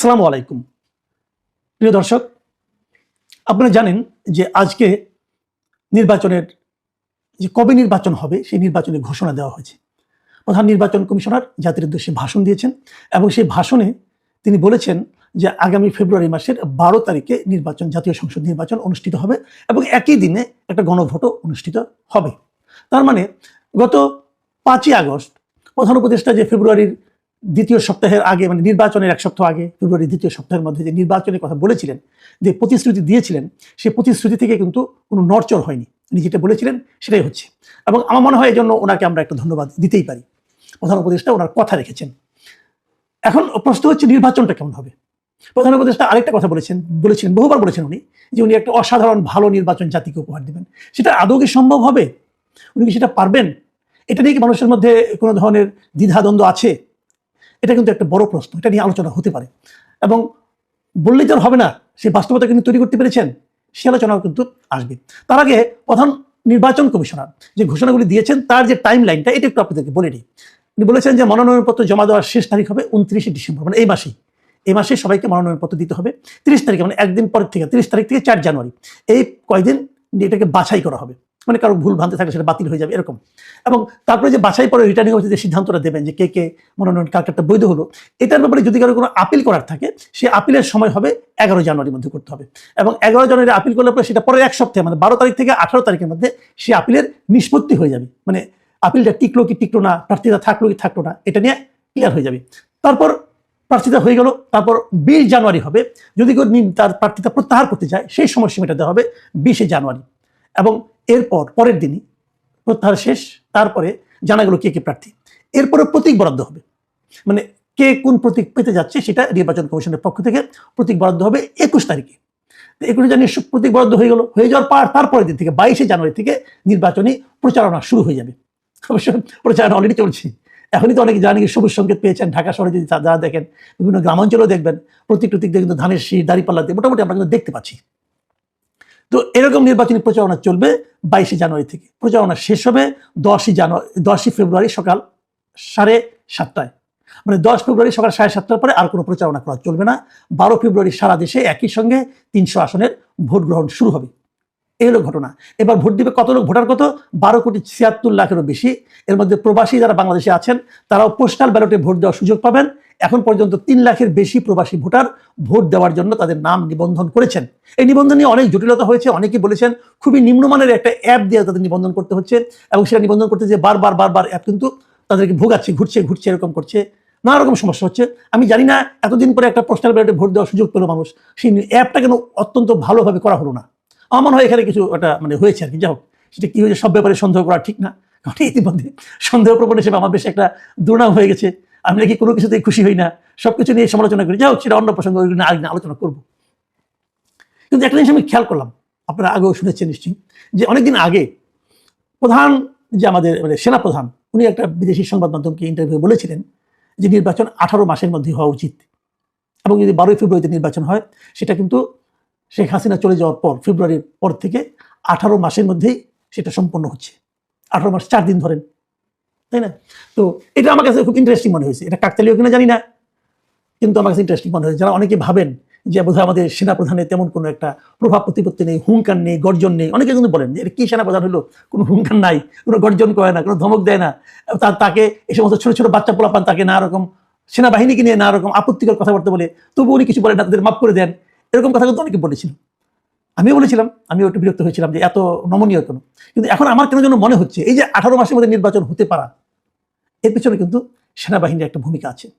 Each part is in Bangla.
আসসালামু আলাইকুম। প্রিয় দর্শক, আপনারা জানেন যে আজকে নির্বাচনের যে কবে নির্বাচন হবে, সেই নির্বাচনের ঘোষণা দেওয়া হয়েছে। প্রধান নির্বাচন কমিশনার জাতির উদ্দেশ্যে ভাষণ দিয়েছেন এবং সেই ভাষণে তিনি বলেছেন যে আগামী ফেব্রুয়ারি মাসের বারো তারিখে নির্বাচন, জাতীয় সংসদ নির্বাচন অনুষ্ঠিত হবে এবং একই দিনে একটা গণভোটও অনুষ্ঠিত হবে। তার মানে গত পাঁচই আগস্ট প্রধান উপদেষ্টা যে ফেব্রুয়ারির দ্বিতীয় সপ্তাহের আগে মানে নির্বাচনের এক সপ্তাহ আগে ফেব্রুয়ারি দ্বিতীয় সপ্তাহের মধ্যে যে নির্বাচনের কথা বলেছিলেন, যে প্রতিশ্রুতি দিয়েছিলেন সেই প্রতিশ্রুতি থেকে কিন্তু কোনো নড়চড় হয়নি। উনি যেটা বলেছিলেন, সেটাই হচ্ছে। এবং আমার মনে হয় এই জন্য ওনাকে আমরা একটা ধন্যবাদ দিতেই পারি। প্রধান উপদেষ্টা ওনার কথা রেখেছেন। এখন প্রশ্ন হচ্ছে নির্বাচনটা কেমন হবে? প্রধান উপদেষ্টা আরেকটা কথা বলেছেন, বলেছিলেন, বহুবার বলেছেন উনি, যে উনি একটা অসাধারণ, ভালো নির্বাচন জাতিকে উপহার দেবেন। সেটা আদৌ কি সম্ভব হবে? উনি কি সেটা পারবেন? এটা নিয়ে কি মানুষের মধ্যে কোনো ধরনের দ্বিধাদ্বন্দ্ব আছে? এটা কিন্তু একটা বড় প্রশ্ন, এটা নিয়ে আলোচনা হতে পারে। এবং বললেই তো হবে না সেই বাস্তবতা কিন্তু তৈরি করতে পেরেছেন, সে আলোচনাও কিন্তু আসবে। তার আগে প্রধান নির্বাচন কমিশনার যে ঘোষণাগুলি দিয়েছেন, তার যে টাইম লাইনটা এটা একটু আপনাদেরকে বলে নিই উনি বলেছেন যে মনোনয়নপত্র জমা দেওয়ার শেষ তারিখ হবে উনত্রিশে ডিসেম্বর মানে এই মাসেই। এই মাসে সবাইকে মনোনয়নপত্র দিতে হবে। তিরিশ তারিখে মানে একদিন পরের থেকে, তিরিশ তারিখ থেকে চার জানুয়ারি। এই কয়দিন এটাকে বাছাই করা হবে। মানে কারও ভুল ভ্রান্তি থাকলে সেটা বাতিল হয়ে যাবে, এরকম। এবং তারপরে যে বাছাই পরে রিটার্নিং অফিসে যে সিদ্ধান্তটা দেবেন যে কে কে মনোনয়ন কার কারটা বৈধ হলো, এটার ব্যাপারে যদি কারও কোনো আপিল করার থাকে, সে আপিলের সময় হবে এগারো জানুয়ারির মধ্যে করতে হবে। এবং এগারো জানুয়ারি আপিল করলে পরে সেটা পরের এক সপ্তাহে মানে বারো তারিখ থেকে আঠারো তারিখের মধ্যে সে আপিলের নিষ্পত্তি হয়ে যাবে। মানে আপিলটা টিকলো কি টিকলো না, প্রার্থীরা থাকল কি থাকল না, এটা নিয়ে ক্লিয়ার হয়ে যাবে। তারপর প্রার্থিতা হয়ে গেল, তারপর বিশ জানুয়ারি হবে। যদি কেউ তার প্রার্থিতা প্রত্যাহার করতে চায়, সেই সময়সীমাটা দেওয়া হবে বিশে জানুয়ারি। এবং এরপর পরের দিনই প্রত্যাহার শেষ, তারপরে জানা গেল কে কে প্রার্থী। এরপরে প্রতীক বরাদ্দ হবে। মানে কে কোন প্রতীক পেতে যাচ্ছে সেটা নির্বাচন কমিশনের পক্ষ থেকে প্রতীক বরাদ্দ হবে একুশ তারিখে। একুশে জানুয়ারি প্রতীক বরাদ্দ হয়ে গেল, হয়ে যাওয়ার পর তারপরের দিন থেকে বাইশে জানুয়ারি থেকে নির্বাচনী প্রচারণা শুরু হয়ে যাবে। অবশ্য প্রচারণা অলরেডি চলছে। এখনই তো অনেকে জানি সবুজ সংকেত পেয়েছেন, ঢাকা শহরে যদি যারা দেখেন, বিভিন্ন গ্রামাঞ্চলেও দেখবেন প্রতীক দিয়ে কিন্তু ধানের শীষ দাঁড়িপাল্লাতে মোটামুটি আমরা কিন্তু দেখতে পাচ্ছি। তো এরকম নির্বাচনী প্রচারণা চলবে বাইশে জানুয়ারি থেকে। প্রচারণা শেষ হবে দশই জানুয়ারি, দশই ফেব্রুয়ারি সকাল সাড়ে সাতটায়। মানে দশ ফেব্রুয়ারি সকাল সাড়ে সাতটার পরে আর কোনো প্রচারণা করা চলবে না। বারো ফেব্রুয়ারি সারা দেশে একই সঙ্গে তিনশো আসনের ভোট গ্রহণ শুরু হবে। এই হলো ঘটনা। এবার ভোট দিবে কত লোক? ভোটার কত? বারো কোটি ছিয়াত্তর লাখেরও বেশি। এর মধ্যে প্রবাসী যারা বাংলাদেশে আছেন, তারাও পোস্টাল ব্যালটে ভোট দেওয়ার সুযোগ পাবেন। এখন পর্যন্ত তিন লাখের বেশি প্রবাসী ভোটার ভোট দেওয়ার জন্য তাদের নাম নিবন্ধন করেছেন। এই নিবন্ধন নিয়ে অনেক জটিলতা হয়েছে। অনেকেই বলেছেন, খুবই নিম্নমানের একটা অ্যাপ দিয়ে তাদের নিবন্ধন করতে হচ্ছে এবং সেটা নিবন্ধন করতে যে বারবার বারবার অ্যাপ কিন্তু তাদেরকে ভোগাচ্ছে, ঘুরছে ঘুরছে, এরকম করছে। নানা রকম সমস্যা হচ্ছে। আমি জানি না, এতদিন পরে একটা পোস্টাল ব্যালটে ভোট দেওয়ার সুযোগ পেল মানুষ। সেই অ্যাপটা কেন অত্যন্ত ভালোভাবে করা হলো না? আমার হয় এখানে কিছু একটা মানে হয়েছে আর কি। যাই হোক, সেটা কি হয়েছে সব ব্যাপারে সন্দেহ করা ঠিক না। কারণ ইতিমধ্যে সন্দেহ প্রবণ হিসেবে আমার বেশ একটা দুর্নাম হয়ে গেছে। আমি নাকি কোনো কিছুতেই খুশি হই না। সব কিছু নিয়ে সমালোচনা করি। যাই হোক, সেটা অন্য প্রসঙ্গ নিয়ে আলোচনা করব। কিন্তু একটা জিনিস আমি খেয়াল করলাম, আপনারা আগেও শুনেছেন নিশ্চয়ই, যে অনেকদিন আগে প্রধান যে আমাদের মানে সেনাপ্রধান, উনি একটা বিদেশি সংবাদ মাধ্যমকে ইন্টারভিউ বলেছিলেন যে নির্বাচন আঠারো মাসের মধ্যে হওয়া উচিত। এবং যদি বারোই ফেব্রুয়ারিতে নির্বাচন হয়, সেটা কিন্তু শেখ হাসিনা চলে যাওয়ার পর, ফেব্রুয়ারির পর থেকে আঠারো মাসের মধ্যেই সেটা সম্পন্ন হচ্ছে। আঠারো মাস, চার দিন ধরেন। তাই না? তো এটা আমার কাছে খুব ইন্টারেস্টিং মনে হয়েছে। এটা কাকতালীয় কিনা জানি না। কিন্তু আমার কাছে ইন্টারেস্টিং মনে হয়েছে। যারা অনেকে ভাবেন যে বোধহয় আমাদের সেনাপ্রধানের তেমন কোনো একটা প্রভাব প্রতিপত্তি নেই, হুঙ্কার নেই, গর্জন নেই। অনেকে কিন্তু বলেন যে, এটা কি সেনাপ্রধান হলো? কোনো হুঙ্কার নাই, কোনো গর্জন করে না, কোনো ধমক দেয় না। তার তাকে এই সমস্ত ছোট ছোট বাচ্চা পোলাপান তাকে নানা রকম সেনাবাহিনীকে নিয়ে নানা রকম আপত্তিকর কথাবার্তা বলে তবু উনি কিছু বলেন না, তাদের মাফ করে দেন। এরকম কথা কিন্তু অনেকে বলেছিল। আমিও বলেছিলাম, আমিও একটু বিরক্ত হয়েছিলাম যে এত নমনীয় কেন? কিন্তু এখন আমার কেন যেন মনে হচ্ছে, এই যে আঠারো মাসের মধ্যে নির্বাচন হতে পারা, এর পিছনে কিন্তু সেনাবাহিনীর একটা ভূমিকা আছে।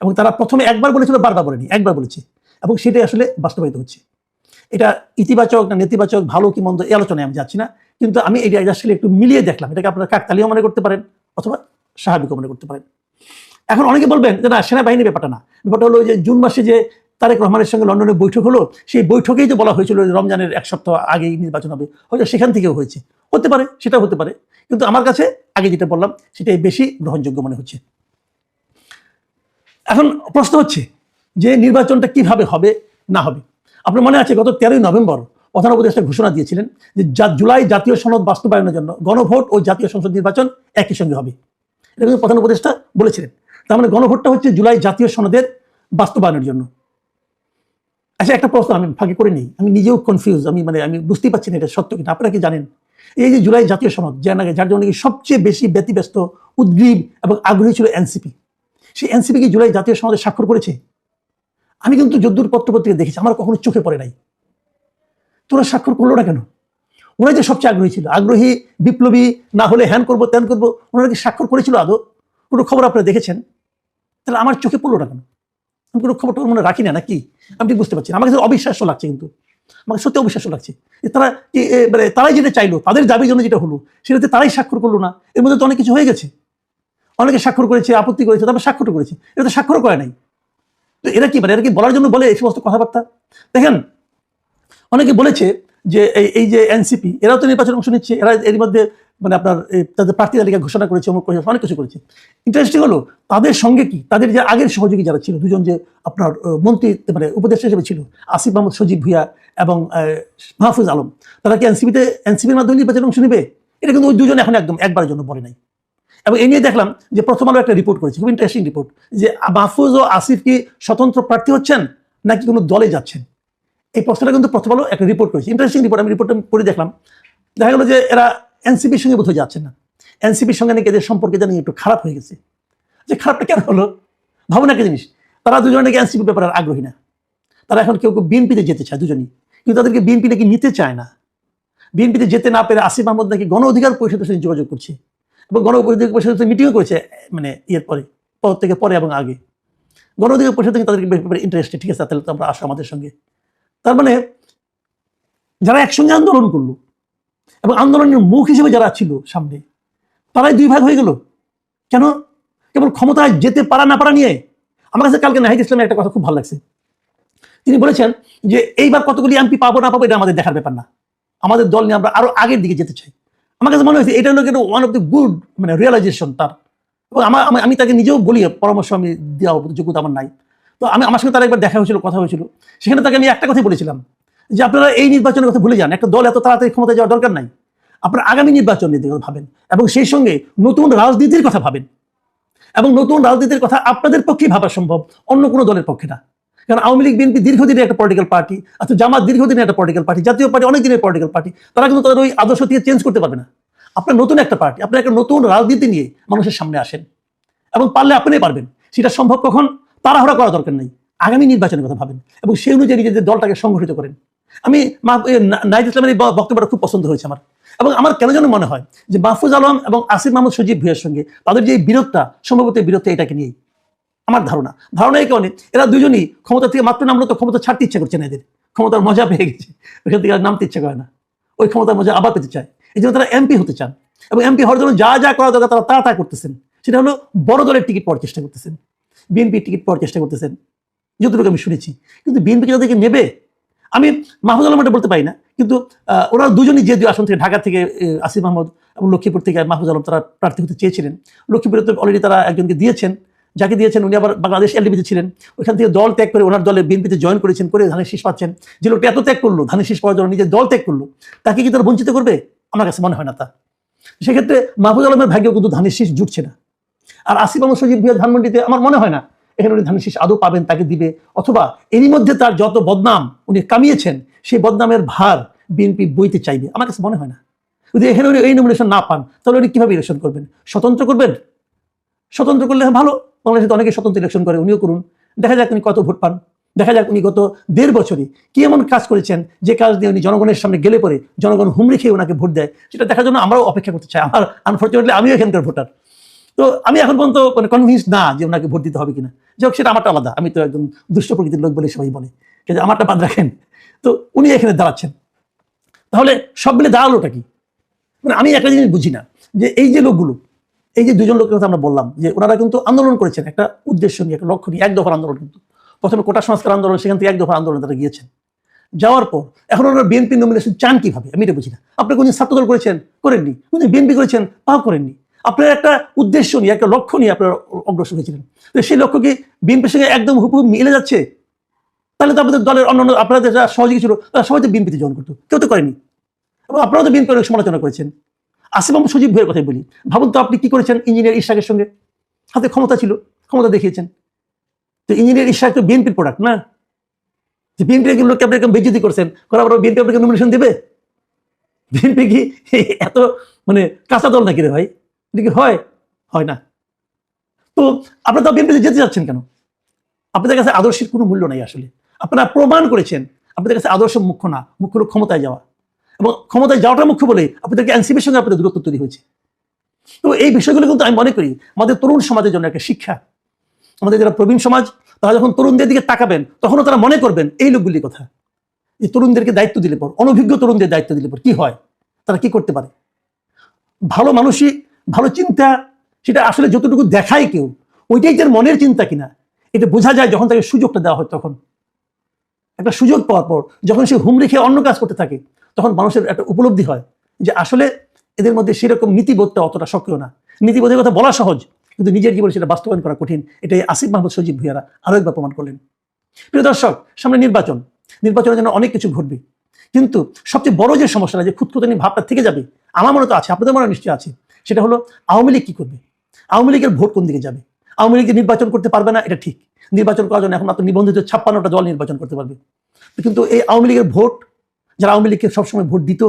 এবং তারা প্রথমে একবার বলেছিল, বারবার বলেনি, একবার বলেছে। এবং সেটাই আসলে বাস্তবায়িত হচ্ছে। এটা ইতিবাচক না নেতিবাচক, ভালো কি মন্দ, এই আলোচনায় আমি যাচ্ছি না। কিন্তু আমি এটা আসলে একটু মিলিয়ে দেখলাম, এটাকে আপনারা কাকতালীয় মনে করতে পারেন অথবা স্বাভাবিকও মনে করতে পারেন। এখন অনেকে বলবেন যে, না, সেনাবাহিনীর ব্যাপারটা না। ব্যাপারটা হলো যে জুন মাসে যে তারেক রহমানের সঙ্গে লন্ডনে বৈঠক হলো। সেই বৈঠকেই তো বলা হয়েছিল রমজানের এক সপ্তাহ আগেই নির্বাচন হবে। হয়তো সেখান থেকেও হয়েছে। হতে পারে, সেটাও হতে পারে। কিন্তু আমার কাছে আগে যেটা বললাম, সেটাই বেশি গ্রহণযোগ্য মনে হচ্ছে। এখন প্রশ্ন হচ্ছে যে নির্বাচনটা কীভাবে হবে, না হবে? আপনার মনে আছে গত তেরোই নভেম্বর প্রধান উপদেষ্টা ঘোষণা দিয়েছিলেন যে জুলাই জাতীয় সনদ বাস্তবায়নের জন্য গণভোট ও জাতীয় সংসদ নির্বাচন একই সঙ্গে হবে। এটা কিন্তু প্রধান উপদেষ্টা বলেছিলেন। তার মানে গণভোটটা হচ্ছে জুলাই জাতীয় সনদের বাস্তবায়নের জন্য। আচ্ছা একটা প্রশ্ন আমি ফাঁকি করে নিই। আমি নিজেও কনফিউজ আমি মানে আমি বুঝতেই পারছি না এটা সত্য কিনা। আপনারা কি জানেন? এই যে জুলাই জাতীয় সনদ, যার নাকি যার জন্য সবচেয়ে বেশি ব্যতিব্যস্ত, উদ্গ্রীব এবং আগ্রহী ছিল এনসিপি সেই এনসিপি কি জুলাই জাতীয় সনদে স্বাক্ষর করেছে? আমি কিন্তু যদ্দূর পত্রপত্রিকা দেখেছি, আমার কখনো চোখে পড়ে নাই। তোরা স্বাক্ষর করল না কেন? ওরা যে সবচেয়ে আগ্রহী ছিল। আগ্রহী, বিপ্লবী, না হলে হ্যান করব, ত্যান করব, ওনারা কি স্বাক্ষর করেছিল আদৌ? কোনো খবর আপনারা দেখেছেন? তাহলে আমার চোখে পড়ল না কেন? আমি কোনো খবর টবর মনে রাখি না, নাকি? আমি ঠিক বুঝতে পারছি আমার কাছে অবিশ্বাস্য লাগছে কিন্তু। আমাকে সত্যি অবিশ্বাস্য লাগছে যে তারা মানে তারাই যেটা চাইলো, তাদের দাবির জন্য যেটা হলো, সেটাতে তারাই স্বাক্ষর করল না। এর মধ্যে তো অনেক কিছু হয়ে গেছে। অনেকে স্বাক্ষর করেছে, আপত্তি করেছে, তারপর স্বাক্ষর করেছে। এটা তো স্বাক্ষর করে নাই। তো এরা কি মানে এরা কি বলার জন্য বলে এই সমস্ত কথাবার্তা? দেখেন, অনেকে বলেছে যে এই যে এনসিপি, এরাও তো নির্বাচনে অংশ নিচ্ছে, এরা এর মধ্যে মানে আপনার তাদের প্রার্থী তালিকা ঘোষণা করেছে, অমুক করেছে, অনেক কিছু করেছে। ইন্টারেস্টিং হলো, তাদের সঙ্গে কি? তাদের যে আগের সহযোগী যারা ছিল, দুজন যে আপনার মন্ত্রী মানে উপদেষ্টা হিসেবে ছিল, আসিফ মাহমুদ, সজীব ভুইয়া এবং মাহফুজ আলম, তারা কি এনসিপিতে, এনসিপির মাধ্যমে নির্বাচনে অংশ নেবে? এটা কিন্তু ওই দুজন এখন একদম একবারের জন্য বলে নাই। এবং এই নিয়ে দেখলাম যে প্রথম আলো একটা রিপোর্ট করেছে, খুব ইন্টারেস্টিং রিপোর্ট যে মাহফুজ ও আসিফ কি স্বতন্ত্র প্রার্থী হচ্ছেন, নাকি কোনো দলে যাচ্ছেন? এই প্রশ্নটা কিন্তু প্রথম আলো একটা রিপোর্ট করেছে। ইন্টারেস্টিং রিপোর্ট আমি রিপোর্টটা পড়ে দেখলাম। দেখা গেলো যে এরা এনসিপির সঙ্গে বোধহয় যাচ্ছেন না। এনসিপির সঙ্গে নাকি এদের সম্পর্কে জানি একটু খারাপ হয়ে গেছে। যে খারাপটা কেন হলো? ভাবুন একটা জিনিস, তারা দুজনে নাকি এনসিপির ব্যাপারে আগ্রহী না। তারা এখন কেউ কেউ বিএনপিতে যেতে চায় দুজনই, কিন্তু তাদেরকে বিএনপি নাকি নিতে চায় না। বিএনপিতে যেতে না পেরে আসিফ আহমদ নাকি গণ অধিকার পরিষদের সঙ্গে যোগাযোগ করছে এবং গণ অধিকার পরিষদের সাথে মিটিংও করেছে মানে ইয়ের পরে পর থেকে পরে এবং আগে। গণ অধিকার পরিষদ থেকে তাদেরকে ব্যাপারে ইন্টারেস্টেড ঠিক আছে, তাহলে তো আমরা আসো আমাদের সঙ্গে। তার মানে যারা একসঙ্গে আন্দোলন করল এবং আন্দোলনের মুখ হিসেবে যারা ছিল সামনে, তারাই দুই ভাগ হয়ে গেল। কেন? কেবল ক্ষমতায় যেতে পারা না পারা নিয়ে আমার কাছে কালকে নাহিদ ইসলামের একটা কথা খুব ভালো লাগছে। তিনি বলেছেন যে, এইবার কতগুলি এমপি পাবো না পাবো, এটা আমাদের দেখার ব্যাপার না। আমাদের দল নিয়ে আমরা আরও আগের দিকে যেতে চাই। আমার কাছে মনে হয়েছে, এটা হলো কিন্তু ওয়ান অফ দ্য গুড মানে রিয়েলাইজেশন তার। এবং আমার আমি- আমি তাকে নিজেও বলি, পরামর্শ আমি দেওয়া যোগ্যতা আমার নাই। তো আমি, আমার সঙ্গে তার একবার দেখা হয়েছিল, কথা হয়েছিল। সেখানে তাকে আমি একটা কথাই বলেছিলাম। যে আপনারা এই নির্বাচনের কথা ভুলে যান, একটা দল এত তাড়াতাড়ি ক্ষমতায় যাওয়ার দরকার নাই। আপনারা আগামী নির্বাচন নীতির কথা ভাবেন এবং সেই সঙ্গে নতুন রাজনীতির কথা ভাবেন। এবং নতুন রাজনীতির কথা আপনাদের পক্ষেই ভাবা সম্ভব, অন্য কোনো দলের পক্ষে না। কারণ আওয়ামী লীগ, বিএনপি দীর্ঘদিনের একটা পলিটিক্যাল পার্টি অথবা জামাত দীর্ঘদিনের একটা পলিটিক্যাল পার্টি জাতীয় পার্টি অনেক দিনের পলিটিক্যাল পার্টি তারা কিন্তু তাদের ওই আদর্শ থেকে চেঞ্জ করতে পারবে না। আপনার নতুন একটা পার্টি আপনার একটা নতুন রাজনীতি নিয়ে মানুষের সামনে আসেন। এবং পারলে আপনি পারবেন। সেটা সম্ভব কখন? তাড়াহুড়া করা দরকার নেই। আগামী নির্বাচনের কথা ভাবেন। এবং সেই অনুযায়ী নিজেদের দলটাকে সংগঠিত করেন। আমি মা- এ, না- নাহিদ ইসলামের এই বক্তব্যটা খুব পছন্দ হয়েছে আমার। এবং আমার কেন যেন মনে হয় যে মাহফুজ আলম এবং আসিফ মাহমুদ সজীব ভুইয়ের সঙ্গে তাদের যে বিরোধটা সম্ভবত বিরোধটা এটাকে নিয়েই। আমার ধারণা। ধারণা এই কারণে এরা দুজনই ক্ষমতা থেকে মাত্র নামলো তো ক্ষমতা ছাড়তে ইচ্ছা করছে না এদের। ক্ষমতার মজা পেয়ে গেছে। ওইখান থেকে নামতে ইচ্ছা করে না। ওই ক্ষমতার মজা আবার পেতে চায়। এই জন্য তারা এমপি হতে চান। এবং এমপি হওয়ার জন্য যা যা করা দরকার তারা তা তা করতেছেন। সেটা হলো বড় দলের টিকিট পাওয়ার চেষ্টা করতেছেন। বিএনপির টিকিট পাওয়ার চেষ্টা করতেছেন। যতটুকু আমি শুনেছি। কিন্তু বিএনপি তাদেরকে নেবে? আমি মাহমুদ আলম এটা বলতে পারি না, কিন্তু ওরা দুজনই যে দুই আসন থেকে, ঢাকা থেকে আসিফ মাহমুদ এবং লক্ষ্মীপুর থেকে মাহমুদ আলম তারা প্রার্থী হতে চেয়েছিলেন। লক্ষ্মীপুরে তো অলরেডি তারা একজনকে দিয়েছেন, যাকে দিয়েছেন উনি আবার বাংলাদেশ এলডিবিতে ছিলেন। ওইখান থেকে দল ত্যাগ করে ওনার দলে বিএনপিতে জয়েন করেছেন, করে ধানের শীষ পাচ্ছেন। যে লোকটা এত ত্যাগ করল, ধানের শীষ পাওয়ার জন্য নিজের দল ত্যাগ করল, তাকে কি তারা বঞ্চিত করবে? আমার কাছে মনে হয় না তা। সেক্ষেত্রে মাহমুদ আলমের ভাগ্যেও কিন্তু ধানের শীষ জুটছে না। আর আসিফ আহমদ সজিব ধানমন্ডিতে আমার মনে হয় না এখানে উনি শীষ আদৌ পাবেন, তাকে দিবে। অথবা এরই মধ্যে তার যত বদনাম উনি কামিয়েছেন, সেই বদনামের ভার বিএনপি বইতে চাইবে। আমার কাছে মনে হয় না। যদি এখানে উনি এই নমিনেশন না পান, তাহলে উনি কীভাবে ইলেকশন করবেন? স্বতন্ত্র করবেন? স্বতন্ত্র করলে ভালো। বাংলাদেশে অনেকে স্বতন্ত্র ইলেকশন করে, উনিও করুন। দেখা যাক উনি কত ভোট পান। দেখা যাক উনি গত দেড় বছরে কি এমন কাজ করেছেন, যে কাজ দিয়ে উনি জনগণের সামনে গেলে পরে জনগণ হুমড়ি খেয়ে ওনাকে ভোট দেয়, সেটা দেখার জন্য আমরাও অপেক্ষা করতে চাই। আমার আনফর্চুনেটলি আমিও এখানকার ভোটার তো আমি এখন পর্যন্ত মানে কনভিন্স না যে ওনাকে ভোট দিতে হবে কিনা। যাই হোক, সেটা আমারটা আলাদা। আমি তো একদম দুষ্ট প্রকৃতির লোক বলে সবাই বলে। কিন্তু আমারটা বাদ রাখেন। তো উনি এখানে দাঁড়াচ্ছেন। তাহলে সব মিলে দাঁড়ালোটা কি? মানে আমি একটা জিনিস বুঝি না, যে এই যে লোকগুলো, এই যে দুজন লোকের কথা আমরা বললাম, যে ওনারা কিন্তু আন্দোলন করেছেন, একটা উদ্দেশ্য নিয়ে, একটা লক্ষ্য নিয়ে, এক দফার আন্দোলন কিন্তু। প্রথমে কোটা সংস্কার আন্দোলন, সেখান থেকে এক দফার আন্দোলন তারা গিয়েছেন। যাওয়ার পর, এখন ওনারা বিএনপি নমিনেশন চান কীভাবে? আমি এটা বুঝি না। আপনি কোনদিন ছাত্রদল করেছেন? করেননি। কোনদিন বিএনপি করেছেন? তাও করেননি। আপনার একটা উদ্দেশ্য নিয়ে, একটা লক্ষ্য নিয়ে আপনারা অগ্রসর হয়েছিলেন। তো সেই লক্ষ্য কি বিএনপির সঙ্গে একদম হুবহু মিলে যাচ্ছে? তাহলে তো আপনাদের দলের অন্যান্য আপনাদের যারা সহযোগী ছিল, তারা সবাই তো বিএনপিতে জয়েন করতো। কেউ তো করেনি। এবং আপনারাও তো বিএনপি অনেক সমালোচনা করেছেন। আসিফ আহমদ সজীব ভুয়ের কথাই বলি। ভাবুন তো আপনি কি করেছেন ইঞ্জিনিয়ার ইশাকের সঙ্গে? হাতে ক্ষমতা ছিল, ক্ষমতা দেখিয়েছেন। তো ইঞ্জিনিয়ার ইশাক তো বিএনপির প্রোডাক্ট না? যে বিএনপি লোককে আপনি এরকম বেজ্জতি করছেন, করার বিএনপি আপনাকে নমিনেশন দেবে? বিএনপি কি এত মানে কাঁচা দল নাকি রে ভাই? এটা কি হয় হয় না। তো আপনারা তো বিএনপিতে যেতে যাচ্ছেন কেন? আপনাদের কাছে আদর্শের কোনো মূল্য নাই আসলে। আপনারা প্রমাণ করেছেন, আপনাদের কাছে আদর্শ মুখ্য না, মুখ্য হলো ক্ষমতায় যাওয়া। এবং ক্ষমতায় যাওয়াটা মুখ্য বলে আপনাদেরকে এনসিপির সঙ্গে আপনাদের দূরত্ব তৈরি হয়েছে। তো এই বিষয়গুলো কিন্তু আমি মনে করি, আমাদের তরুণ সমাজের জন্য একটা শিক্ষা। আমাদের যারা প্রবীণ সমাজ, তারা যখন তরুণদের দিকে তাকাবেন, তখনও তারা মনে করবেন এই লোকগুলির কথা। এই তরুণদেরকে দায়িত্ব দিলে পর, অনভিজ্ঞ তরুণদের দায়িত্ব দিলে পর কি হয়? তারা কি করতে পারে? ভালো মানুষই ভালো চিন্তা, সেটা আসলে যতটুকু দেখায় কেউ, ওইটাই তার মনের চিন্তা কিনা? এটা বোঝা যায় যখন তাকে সুযোগটা দেওয়া হয় তখন। একটা সুযোগ পাওয়ার পর, যখন সে হুম রেখে অন্য কাজ করতে থাকে, তখন মানুষের একটা উপলব্ধি হয় যে আসলে এদের মধ্যে সেরকম নীতিবোধটা অতটা সক্রিয় না। নীতিবোধের কথা বলা সহজ, কিন্তু নিজের জীবনে সেটা বাস্তবায়ন করা কঠিন। এটাই আসিফ মাহমুদ সজীব ভুইয়ারা আরও একবার প্রমাণ করলেন। প্রিয় দর্শক, সামনে নির্বাচন। নির্বাচনের জন্য অনেক কিছু ঘটবে। কিন্তু সবচেয়ে বড় যে সমস্যাটা যে খুঁতখুতানি ভাবটা থেকে যাবে, আমার মনে তো আছে, আপনাদের মনে নিশ্চয়ই আছে সেটা হলো আওয়ামী লীগ কি করবে? আওয়ামী লীগের ভোট কোন দিকে যাবে? আওয়ামী লীগ নির্বাচন করতে পারবে না, এটা ঠিক। নির্বাচন করার জন্য এখন মাত্র নিবন্ধিত ছাপ্পান্নটা দল নির্বাচন করতে পারবে। কিন্তু এই আওয়ামী লীগের ভোট, যারা আওয়ামী লীগকে সবসময় ভোট দিত,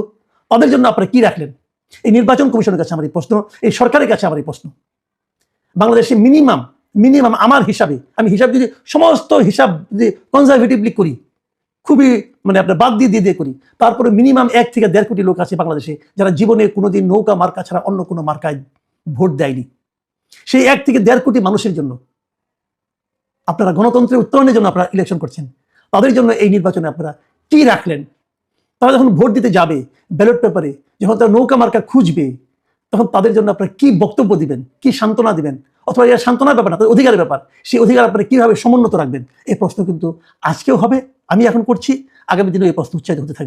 তাদের জন্য আপনারা কি রাখলেন? এই নির্বাচন কমিশনের কাছে আমার এই প্রশ্ন, এই সরকারের কাছে আমার এই প্রশ্ন। বাংলাদেশে মিনিমাম মিনিমাম আমার হিসাবে, আমি হিসাব যদি সমস্ত হিসাব যদি কনজারভেটিভলি করি খুবই মানে আপনার বাদ দিয়ে দিয়ে দিয়ে করি। তারপরে মিনিমাম এক থেকে দেড় কোটি লোক আছে বাংলাদেশে যারা জীবনে কোনোদিন নৌকা মার্কা ছাড়া অন্য কোনো মার্কায় ভোট দেয়নি। সেই এক থেকে দেড় কোটি মানুষের জন্য আপনারা গণতন্ত্রের উত্তরণের জন্য আপনারা ইলেকশন করছেন। তাদের জন্য এই নির্বাচনে আপনারা কি রাখলেন? তারা যখন ভোট দিতে যাবে ব্যালট পেপারে যখন তারা নৌকা মার্কা খুঁজবে, তখন তাদের জন্য আপনারা কি বক্তব্য দিবেন? কি সান্ত্বনা দিবেন? অথবা এটা সান্ত্বনার ব্যাপার না, তাদের অধিকারের ব্যাপার। সেই অধিকার আপনারা কীভাবে সমুন্নত রাখবেন? এই প্রশ্ন কিন্তু আজকেও হবে, আমি এখন করছি, আগামী দিনে এই প্রশ্ন উচ্চারিত হতে থাকবে।